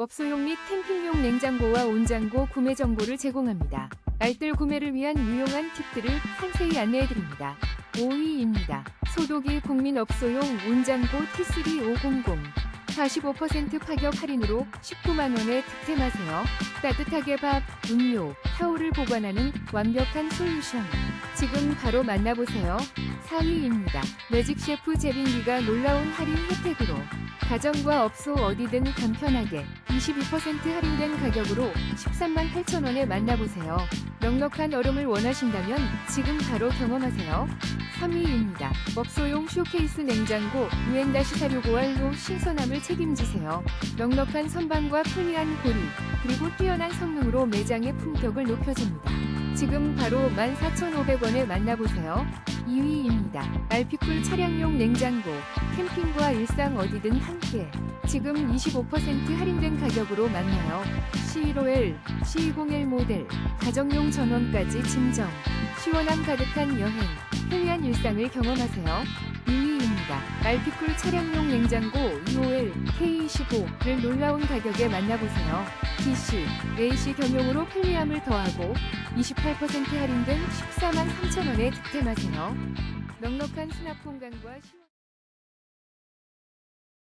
업소용 및 캠핑용 냉장고와 온장고 구매 정보를 제공합니다. 알뜰 구매를 위한 유용한 팁들을 상세히 안내해드립니다. 5위입니다. 소독이 국민 업소용 온장고 T3 500 45% 파격 할인으로 19만원에 득템하세요. 따뜻하게 밥, 음료, 타올을 보관하는 완벽한 솔루션. 지금 바로 만나보세요. 4위입니다. 매직 셰프 제빙기가 놀라운 할인 혜택으로 가정과 업소 어디든 간편하게 22% 할인된 가격으로 13만 8천원에 만나보세요. 넉넉한 얼음을 원하신다면 지금 바로 경험하세요. 3위입니다. 업소용 쇼케이스 냉장고 UN-465R로 신선함을 책임지세요. 넉넉한 선반과 편리한 고리, 그리고 뛰어난 성능으로 매장의 품격을 높여줍니다. 지금 바로 14,500원에 만나보세요. 2위입니다. 알피쿨 차량용 냉장고, 캠핑과 일상 어디든 함께. 지금 25% 할인된 가격으로 만나요. C1OL, C201 모델, 가정용 전원까지 증정. 시원함 가득한 여행, 편리한 일상을 경험하세요. 2위입니다. 알피쿨 차량용 냉장고 2OL K25를 놀라운 가격에 만나보세요. DC, AC 겸용으로 편리함을 더하고 28% 할인된 14만 3천원에 득템하세요. 넉넉한 수납 공간과 시원...